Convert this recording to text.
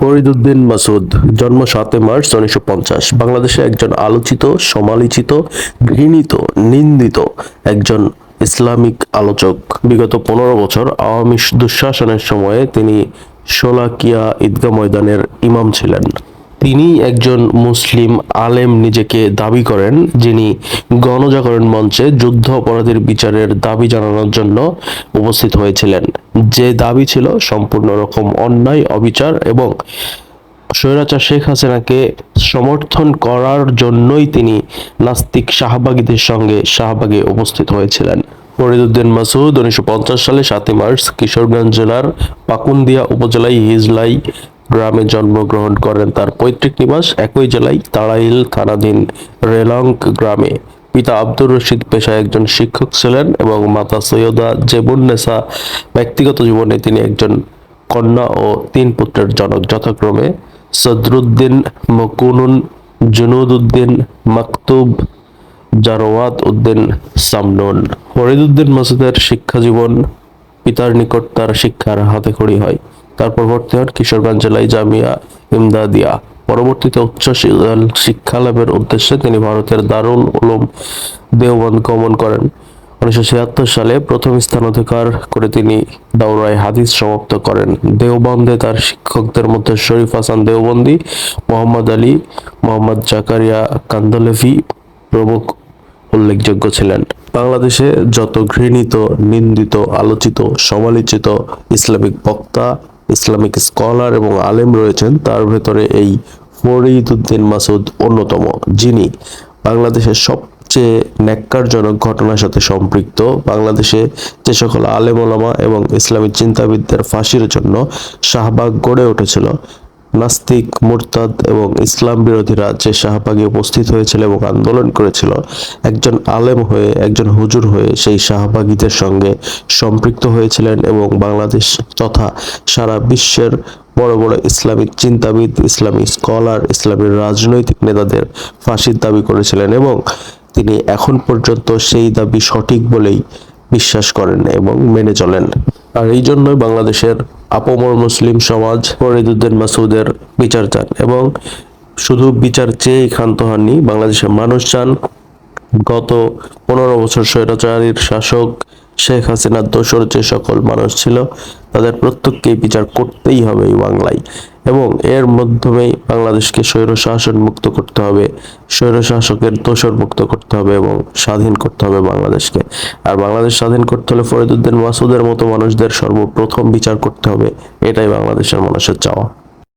ফরিদুদ্দিন মাসুদ জন্ম সাতই মার্চ উনিশশো পঞ্চাশ। বাংলাদেশে একজন আলোচিত, সমালোচিত, ঘৃণিত, নিন্দিত একজন ইসলামিক আলোচক। বিগত পনেরো বছর আওয়ামী দুঃশাসনের সময়ে তিনি শোলাকিয়া ঈদগাহ ময়দানের ইমাম ছিলেন। তিনি একজন মুসলিম আলেম নিজেকে দাবি করেন, যিনি গণজাগরণ মঞ্চে যুদ্ধ অপরাধীর বিচারের দাবি জানানোর জন্য উপস্থিত হয়েছিলেন। যে দাবি ছিল সম্পূর্ণ রকম অন্যায়, অবিচার এবং স্বৈরাচার শেখ হাসিনাকে সমর্থন করার জন্যই তিনি নাস্তিক শাহবাগীদের সঙ্গে শাহবাগে উপস্থিত হয়েছিলেন। ফরিদুদ্দিন মাসুদ উনিশশো পঞ্চাশ সালে সাতই মার্চ কিশোরগঞ্জ জেলার পাকুন্দিয়া উপজেলায় হিজলাই গ্রামে জন্মগ্রহণ করেন তার পৈতৃক নিবাস একই জেলায় তাড়াইল থানাধীন রেলং গ্রামে। পিতা আব্দুর রশিদ পেশায় একজন শিক্ষক ছিলেন এবং মাতা সৈয়দা জেবুন্নেসা ব্যক্তিগত জীবনে তিনি একজন কন্যা ও তিন পুত্রের জনক। যথাক্রমে সদরুদ্দিন মকুনুন জুনুদউদ্দিন মাকতুব, জারওয়াত উদ্দিন সামনুন। ফরিদুদ্দিন মাসুদের শিক্ষা জীবন পিতার নিকট তার শিক্ষার হাতে খড়ি হয়। তারপর ভর্তি হন কিশোরগঞ্জ জেলায় জামিয়া ইমদাদিয়া। পরবর্তীতে উচ্চ শিক্ষা লাভের উদ্দেশ্যে তিনি ভারতের দারুল উলুম দেওবন্দ গমন করেন। উনিশশো ছিয়াত্তর সালে প্রথম স্থান অধিকার করে তিনি দাওরায় হাদিস সমাপ্ত করেন। দেওবন্দে তার শিক্ষকদের মধ্যে শরীফ হাসান দেওবন্দি, মোহাম্মদ আলী, মোহাম্মদ জাকারিয়া কান্দলেভি প্রমুখ উল্লেখযোগ্য ছিলেন। বাংলাদেশে যত ঘৃণিত, নিন্দিত, আলোচিত, সমালোচিত ইসলামিক বক্তা ইসলামিক স্কলার এবং আলেম রয়েছেন, তার ভেতরে এই ফরিদুদ্দিন মাসুদ অন্যতম, যিনি বাংলাদেশের সবচেয়ে ন্যাক্কারজনক ঘটনার সাথে সম্পৃক্ত। বাংলাদেশে যে সকল আলেম ওলামা এবং ইসলামী চিন্তাবিদদের ফাঁসির জন্য শাহবাগ গড়ে উঠেছিল নাস্তিক, মুরতাদ এবং ইসলাম বিরোধীরা যে শাহবাগে উপস্থিত হয়েছিল এবং আন্দোলন করেছিল, একজন আলেম হয়ে, একজন হুজুর হয়ে সেই শাহবাগীদের সঙ্গে সম্পৃক্ত হয়েছিলেন এবং বাংলাদেশ তথা সারা বিশ্বের বড় বড় ইসলামিক চিন্তাবিদ, ইসলামী স্কলার, ইসলামী রাজনৈতিক নেতাদের ফাঁসির দাবি করেছিলেন এবং তিনি এখন পর্যন্ত সেই দাবি সঠিক বলেই বিশ্বাস করেন এবং মেনে চলেন। আর এই জন্যই বাংলাদেশের আপমর মুসলিম সমাজ ফরিদুদ্দিন মাসুদের বিচার চান এবং শুধু বিচার চেয়েই ক্ষান্ত হননি, বাংলাদেশের মানুষ চান। গত পনেরো বছর স্বৈরাচারীর শাসক শেখ হাসিনার দোসর যে সকল মানুষ ছিল, তাদের প্রত্যেককেই বিচার করতেই হবে এই বাংলায়। এবং এর মাধ্যমেই বাংলাদেশকে স্বৈর শাসন মুক্ত করতে হবে স্বৈর শাসকের দোসর মুক্ত করতে হবে এবং স্বাধীন করতে হবে বাংলাদেশকে। আর বাংলাদেশ স্বাধীন করতে হলে ফরিদুদ্দিন মাসুদের মতো মানুষদের সর্বপ্রথম বিচার করতে হবে, এটাই বাংলাদেশের মানুষের চাওয়া।